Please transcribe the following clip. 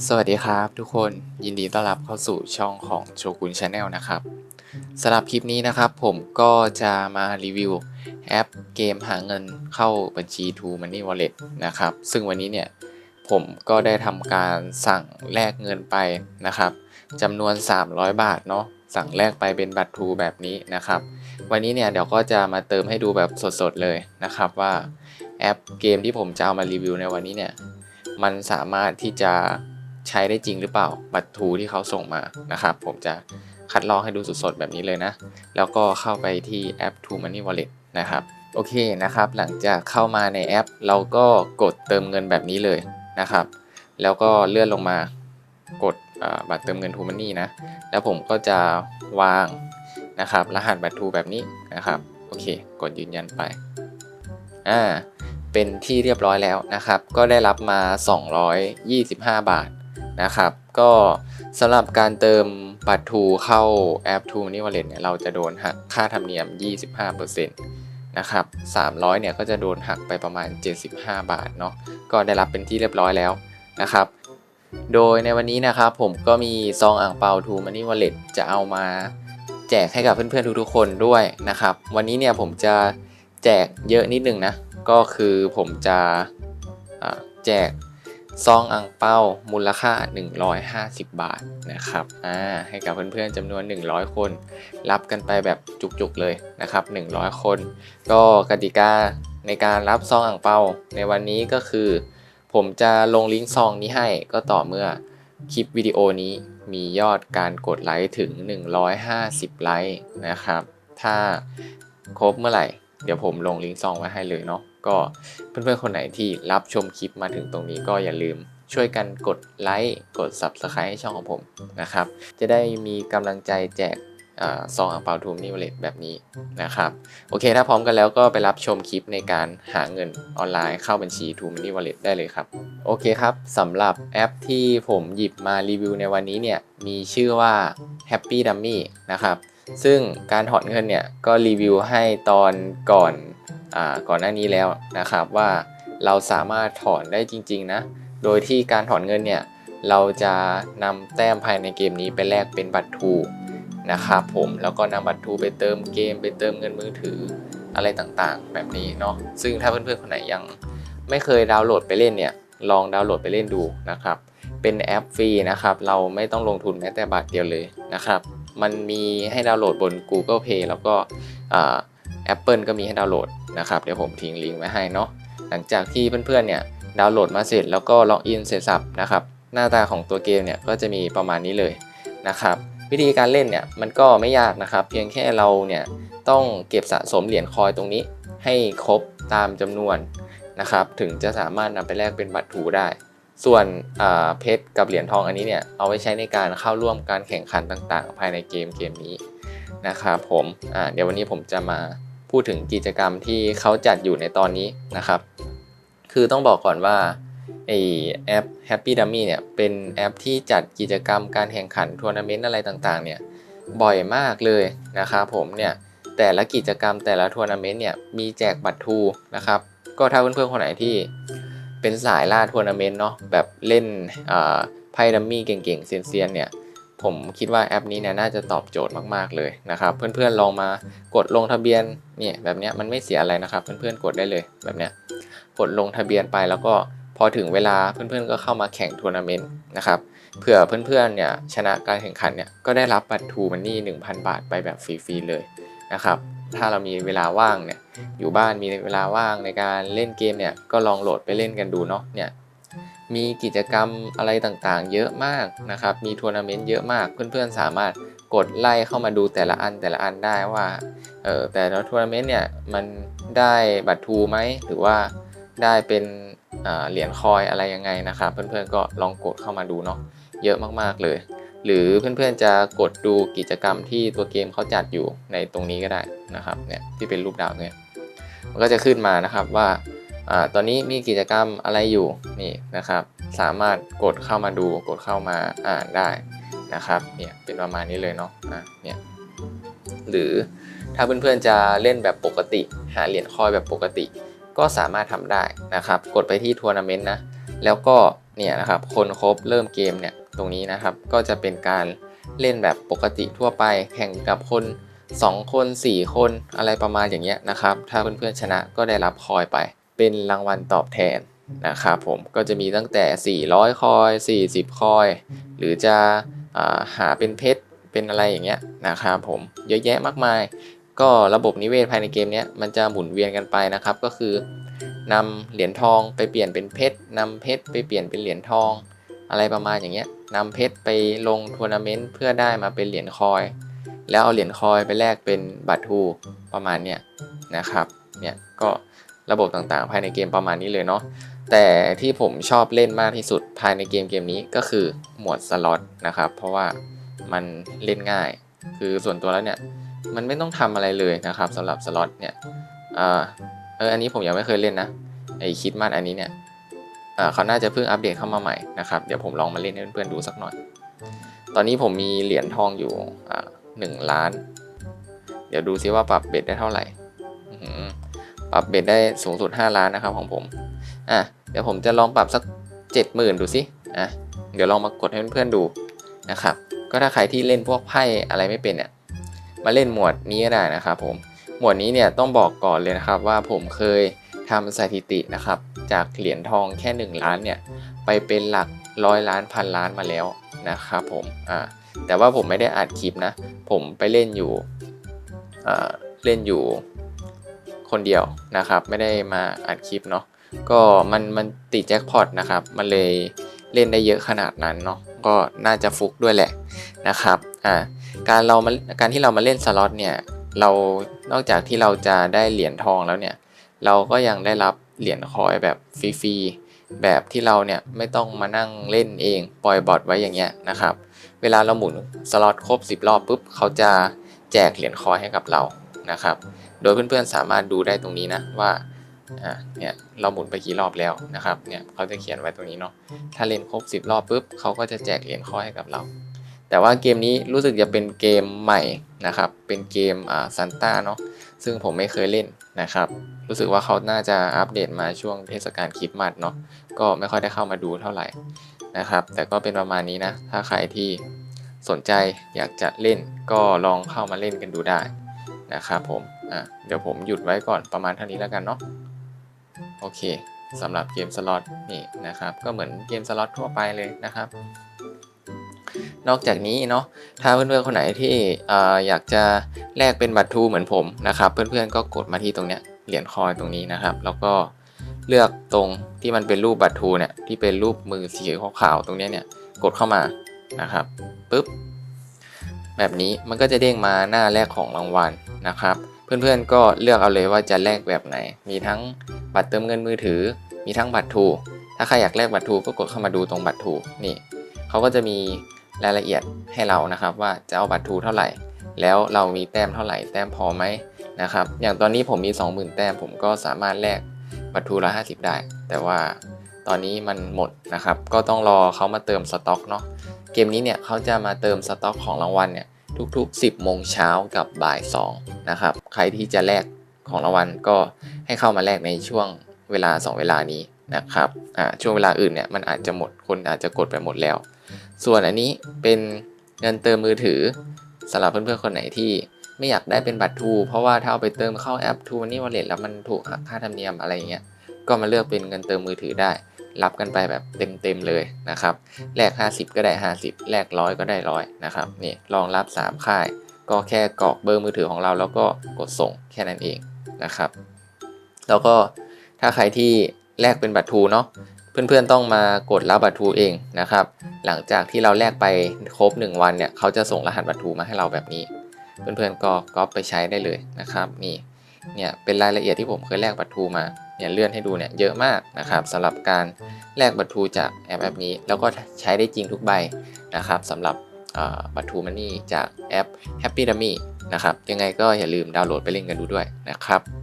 สวัสดีครับทุกคนยินดีต้อนรับเข้าสู่ช่องของโชกุนชาแนลนะครับสำหรับคลิปนี้นะครับ ผมก็จะมารีวิวแอปเกมหาเงินเข้าบัญชี True Money Wallet นะครับ ซึ่งวันนี้เนี่ยผมก็ได้ทำการสั่งแลกเงินไปนะครับจำนวน 300 บาทเนาะสั่งแลกไปเป็นบัตรทูแบบนี้นะครับ วันนี้เนี่ยเดี๋ยวก็จะมาเติมให้ดูแบบสดๆเลยนะครับว่าแอปเกมที่ผมจะเอามารีวิวในวันนี้เนี่ยมันสามารถที่จะ ใช้ได้จริงหรือเปล่า บัตรทูที่เขาส่งมานะครับ ผมจะคัดลองให้ดูสดๆ แบบนี้เลยนะ แล้วก็เข้าไปที่แอป True Money Wallet นะครับโอเคนะครับ หลังจากเข้ามาในแอป เราก็กดเติมเงินแบบนี้เลยนะครับ แล้วก็เลื่อนลงมากดบัตรเติมเงิน True Money นะ แล้วผมก็จะวางนะครับ รหัสบัตรทูแบบนี้นะครับโอเค กดยืนยันไปอ่าเป็นที่เรียบร้อยแล้วนะครับ ก็ได้รับมา 225 บาท นะครับ ก็สำหรับการเติมบัตรทูเข้าแอป True Money Wallet เนี่ยเราจะโดนหักค่าธรรมเนียม 25%นะครับ300เนี่ยก็จะโดนหักไปประมาณ 75 บาทเนาะก็ได้รับเป็นที่เรียบร้อยแล้วนะครับ โดยในวันนี้นะครับผมก็มีซองอ่างเปา True Money Wallet จะเอามาแจกให้กับเพื่อนๆทุกๆคนด้วยนะครับ วันนี้เนี่ยผมจะแจกเยอะนิดนึงนะ ก็คือผมจะแจก ซองอ่างเปามูลค่า 150 บาทนะครับอ่าให้กับเพื่อนๆจำนวน 100 คน รับกันไปแบบจุกๆเลยนะครับ 100 คน ก็กติกาในการรับซองอ่างเปาในวันนี้ก็คือ ผมจะลงลิงก์ซองนี้ให้ก็ต่อเมื่อคลิปวิดีโอนี้มียอดการกดไลค์ถึง 150 ไลค์นะครับ ถ้าครบเมื่อไหร่ เดี๋ยวผมลงลิงก์ซองไว้ให้เลยเนาะ ก็เพื่อนๆคนไหนที่รับชมคลิปมาถึงตรงนี้ก็อย่าลืมช่วยกันกดไลค์กด Subscribe ให้ช่องของผมนะครับ จะได้มีกำลังใจแจกซองอ่างเปาทูมนิวเลตแบบนี้นะครับ โอเคถ้าพร้อมกันแล้วก็ไปรับชมคลิปในการหาเงินออนไลน์เข้าบัญชี True Money Wallet ได้เลยครับ โอเคครับสำหรับแอปที่ผมหยิบมารีวิวในวันนี้เนี่ย มีชื่อว่า Happy Dummy นะครับ ซึ่งการถอนเงินเนี่ย ก็รีวิวให้ตอนก่อน ก่อนหน้านี้แล้วนะครับว่าเราสามารถถอนได้จริงๆนะ โดยที่การถอนเงินเนี่ยเราจะนำแต้มภายในเกมนี้ไปแลกเป็นบัตรทูนะครับผมแล้วก็นำบัตรทูไปเติมเกม ไปเติมเงินมือถืออะไรต่างๆ แบบนี้เนาะซึ่งถ้าเพื่อนๆคนไหนยังไม่เคยดาวน์โหลดไปเล่นเนี่ยลองดาวน์โหลดไปเล่นดูนะครับ เป็นแอปฟรีนะครับ เราไม่ต้องลงทุนแม้แต่บาทเดียวเลยนะครับ มันมีให้ดาวน์โหลดบน Google Play แล้วก็ แอปเปิลก็มีให้ดาวน์โหลดนะครับเดี๋ยวผมทิ้งลิงก์ไว้ให้เนาะหลังจากที่เพื่อนๆเนี่ยดาวน์โหลดมาเสร็จแล้วก็ล็อกอินเสร็จสับนะครับหน้าตาของตัวเกมเนี่ยก็จะมีประมาณนี้เลยนะครับวิธีการเล่นเนี่ยมันก็ไม่ยากนะครับ เพียงแค่เราเนี่ยต้องเก็บสะสมเหรียญคอยตรงนี้ให้ครบตามจำนวนนะครับถึงจะสามารถนำไปแลกเป็นบัตรถูได้ ส่วนเพชรกับเหรียญทองอันนี้เนี่ยเอาไว้ใช้ในการเข้าร่วมการแข่งขันต่างๆ ภายในเกมเกมนี้นะครับผมเดี๋ยววันนี้ผมจะมา พูดถึงกิจกรรมที่เขาจัดอยู่ในตอนนี้นะครับ คือต้องบอกก่อนว่าไอแอป Happy Dummy เนี่ยเป็นแอปที่จัดกิจกรรมการแข่งขันทัวร์นาเมนต์อะไรต่างๆเนี่ยบ่อยมากเลยนะครับผมเนี่ยแต่ละกิจกรรมแต่ละทัวร์นาเมนต์เนี่ยมีแจกบัตรทูนะครับก็ถ้าเพื่อนๆคนไหนที่เป็นสายล่าทัวร์นาเมนต์เนาะแบบเล่นไพ่ดัมมี่เก่งๆเซียนๆเนี่ย ผมคิดว่าแอปนี้เนี่ยน่าจะตอบโจทย์มากๆเลยนะครับ เพื่อนๆลองมากดลงทะเบียนเนี่ยแบบเนี้ยมันไม่เสียอะไรนะครับ เพื่อนๆกดได้เลยแบบเนี้ยกดลงทะเบียนไปแล้วก็พอถึงเวลาเพื่อนๆก็เข้ามาแข่งทัวร์นาเมนต์นะครับเผื่อเพื่อนๆเนี่ยชนะการแข่งขันเนี่ยก็ได้รับบัตรทูมันนี่1,000 บาทไปแบบฟรีๆเลยนะครับถ้าเรามีเวลาว่างเนี่ยอยู่บ้านมีเวลาว่างในการเล่นเกมเนี่ยก็ลองโหลดไปเล่นกันดูเนาะเนี่ย มีกิจกรรมอะไรต่างๆ เยอะมากนะครับ มีทัวร์นาเมนต์เยอะมาก เพื่อนๆ สามารถกดไล่เข้ามาดูแต่ละอันแต่ละอันได้ว่า เออแต่ละทัวร์นาเมนต์เนี่ยมันได้บัตรทูไหมหรือว่าได้เป็นเหรียญคอยอะไรยังไงนะครับ เพื่อนๆ ก็ลองกดเข้ามาดูเนาะ เยอะมากๆเลย หรือเพื่อนๆ จะกดดูกิจกรรมที่ตัวเกมเขาจัดอยู่ในตรงนี้ก็ได้นะครับ เนี่ยที่เป็นรูปดาวเนี่ย มันก็จะขึ้นมานะครับว่า อ่าตอนนี้มีกิจกรรมอะไรอยู่นี่นะครับ สามารถกดเข้ามาดูกดเข้ามาอ่านได้นะครับเนี่ยเป็นประมาณนี้เลยเนาะอะเนี่ยหรือถ้าเพื่อนๆจะเล่นแบบปกติ หาเหรียญคอยแบบปกติ ก็สามารถทำได้นะครับ กดไปที่ทัวร์นาเมนต์นะแล้วก็เนี่ยนะครับคนครบเริ่มเกมเนี่ยตรงนี้นะครับก็จะเป็นการเล่นแบบปกติทั่วไป แข่งกับคน 2 คน 4 คนอะไรประมาณอย่างเงี้ยนะครับ ถ้าเพื่อนๆชนะก็ได้รับคอยไป เป็นรางวัลตอบแทนนะครับผมก็จะมีตั้งแต่ 400 คอย 40 คอย หรือจะอาหาเป็นเพชรเป็นอะไรอย่างเงี้ยนะครับผมเยอะแยะมากมาย ก็ระบบนิเวศภายในเกมเนี้ยมันจะหมุนเวียนกันไปนะครับ ก็คือนำเหรียญทองไปเปลี่ยนเป็นเพชรนำเพชรไปเปลี่ยนเป็นเหรียญทอง อะไรประมาณอย่างเงี้ยนำเพชรไปลงทัวร์นาเมนต์เพื่อได้มาเป็นเหรียญคอย แล้วเอาเหรียญคอยไปแลกเป็นบัตรทูประมาณเนี้ยนะครับเนี่ยก็ ระบบต่างๆ ภายในเกมประมาณนี้เลยเนาะแต่ที่ผมชอบเล่นมากที่สุดภายในเกมเกมนี้ก็คือหมวดสล็อตนะครับ เพราะว่ามันเล่นง่าย คือส่วนตัวแล้วเนี่ยมันไม่ต้องทำอะไรเลยนะครับสำหรับสล็อตเนี่ยอ่าเอออันนี้ผมยังไม่เคยเล่นนะไอคิดมากอันนี้เนี่ยเขาน่าจะเพิ่งอัปเดตเข้ามาใหม่นะครับเดี๋ยวผมลองมาเล่นให้เพื่อนๆดูสักหน่อย ตอนนี้ผมมีเหรียญทองอยู่หนึ่งล้าน เดี๋ยวดูซิว่าปรับเบ็ดได้เท่าไหร่ ปรับเบ็ดได้สูงสุด 5 ล้านนะครับของผมอะเดี๋ยวผมจะลองปรับสัก 70,000 ดูสิอะเดี๋ยวลองมากดให้เพื่อนๆดูนะครับก็ถ้าใครที่เล่นพวกไพ่อะไรไม่เป็นเนี่ยมาเล่นหมวดนี้ก็ได้นะครับผมหมวดนี้เนี่ยต้องบอกก่อนเลยนะครับว่าผมเคยทำสถิตินะครับจากเหรียญทองแค่ 1 ล้านเนี่ยไปเป็นหลักร้อยล้านพันล้านมาแล้วนะครับผมอ่าแต่ว่าผมไม่ได้อัดคลิปนะ ผมไปเล่นอยู่เล่นอยู่ คนเดียวนะครับ ไม่ได้มาอัดคลิปเนาะก็มันมันติดแจ็คพอตนะครับ มันเลยเล่นได้เยอะขนาดนั้นเนาะก็น่าจะฟุกด้วยแหละนะครับอ่าการเรามาการที่เรามาเล่นสล็อตเนี่ยเรานอกจากที่เราจะได้เหรียญทองแล้วเนี่ยเราก็ยังได้รับเหรียญคอยแบบฟรีๆแบบที่เราเนี่ยไม่ต้องมานั่งเล่นเองปล่อยบอทไว้อย่างเงี้ยนะครับเวลาเราหมุนสล็อตครบ 10 รอบปุ๊บเขาจะแจกเหรียญคอยให้กับเรานะครับ โดยเพื่อนๆสามารถดูได้ตรงนี้นะว่าเนี่ยเราหมุนไปกี่รอบแล้วนะครับเนี่ยเขาจะเขียนไว้ตรงนี้เนาะถ้าเล่นครบ 10 รอบปุ๊บเขาก็จะแจกเหรียญคอให้กับเรา แต่ว่าเกมนี้รู้สึกจะเป็นเกมใหม่นะครับ เป็นเกมอ่าซันต้าเนาะซึ่งผมไม่เคยเล่นนะครับ รู้สึกว่าเขาน่าจะอัปเดตมาช่วงเทศกาลคริสต์มาสเนาะก็ไม่ค่อยได้เข้ามาดูเท่าไหร่นะครับ แต่ก็เป็นประมาณนี้นะ ถ้าใครที่สนใจอยากจะเล่นก็ลองเข้ามาเล่นกันดูได้นะครับผม อะเดี๋ยวผมหยุดไว้ก่อนประมาณเท่านี้แล้วกันเนาะโอเคสำหรับเกมสล็อตนี่นะครับ ก็เหมือนเกมสล็อตทั่วไปเลยนะครับ นอกจากนี้เนาะถ้าเพื่อนๆคนไหนที่ออยากจะแลกเป็นบัตรทูเหมือนผมนะครับ เพื่อนๆก็กดมาที่ตรงเนี้ยเหรียญคอยตรงนี้นะครับ แล้วก็เลือกตรงที่มันเป็นรูปบัตรทูเนี่ยที่เป็นรูปมือสีขาวๆตรงเนี้ยเนี่ยกดเข้ามานะครับปุ๊บแบบนี้มันก็จะเด้งมาหน้าแรกของรางวัลนะครับ เพื่อนๆก็เลือกเอาเลยว่าจะแลกแบบไหน มีทั้งบัตรเติมเงินมือถือ มีทั้งบัตรทูถ้าใครอยากแลกบัตรทูก็กดเข้ามาดูตรงบัตรทูนี่เขาก็จะมีรายละเอียดให้เรานะครับ ว่าจะเอาบัตรทูเท่าไหร่ แล้วเรามีแต้มเท่าไหร่ แต้มพอไหมนะครับ อย่างตอนนี้ผมมี 20,000 แต้มผมก็สามารถแลกบัตรทู150 ได้ แต่ว่าตอนนี้มันหมดนะครับ ก็ต้องรอเขามาเติมสต็อกเนาะ เกมนี้เนี่ยเขาจะมาเติมสต็อกของรางวัลเนี่ย ทุกๆ 10โมงเช้ากับบ่าย2นะครับ ใครที่จะแลกของรางวัลก็ให้เข้ามาแลกในช่วงเวลา 2 เวลานี้นะครับอ่าช่วงเวลาอื่นเนี่ยมันอาจจะหมดคนอาจจะกดไปหมดแล้ว ส่วนอันนี้เป็นเงินเติมมือถือสำหรับเพื่อนๆคนไหนที่ไม่อยากได้เป็นบัตรทูเพราะว่าถ้าเอาไปเติมเข้าแอปทูนี่วอลเล็ตแล้วมันถูกหักค่าธรรมเนียมอะไรเงี้ยก็มาเลือกเป็นเงินเติมมือถือได้ รับกันไปแบบเต็มๆเลยนะครับแลก 50 ก็ได้ 50แลกร้อยก็ได้ร้อยนะครับนี่รองรับ 3 ค่าย ก็แค่กรอกเบอร์มือถือของเรา แล้วก็กดส่งแค่นั้นเองนะครับ แล้วก็ถ้าใครที่แลกเป็นบัตรทูเนาะเพื่อนๆต้องมากดรับบัตรทูเองนะครับ หลังจากที่เราแลกไปครบ 1 วันเนี่ยเขาจะส่งรหัสบัตรทูมาให้เราแบบนี้ เพื่อนๆก็ก๊อปไปใช้ได้เลยนะครับนี่ เนี่ยเป็นรายละเอียดที่ผมเคยแลกบัตรทูมาเนี่ยเลื่อนให้ดูเนี่ยเยอะมากนะครับสำหรับการแลกบัตรทูจากแอปแอปนี้ แล้วก็ใช้ได้จริงทุกใบนะครับสำหรับบัตรทูมันนี่จากแอป Happy Dummy นะครับยังไงก็อย่าลืมดาวน์โหลดไปเล่นกันดูด้วยนะครับ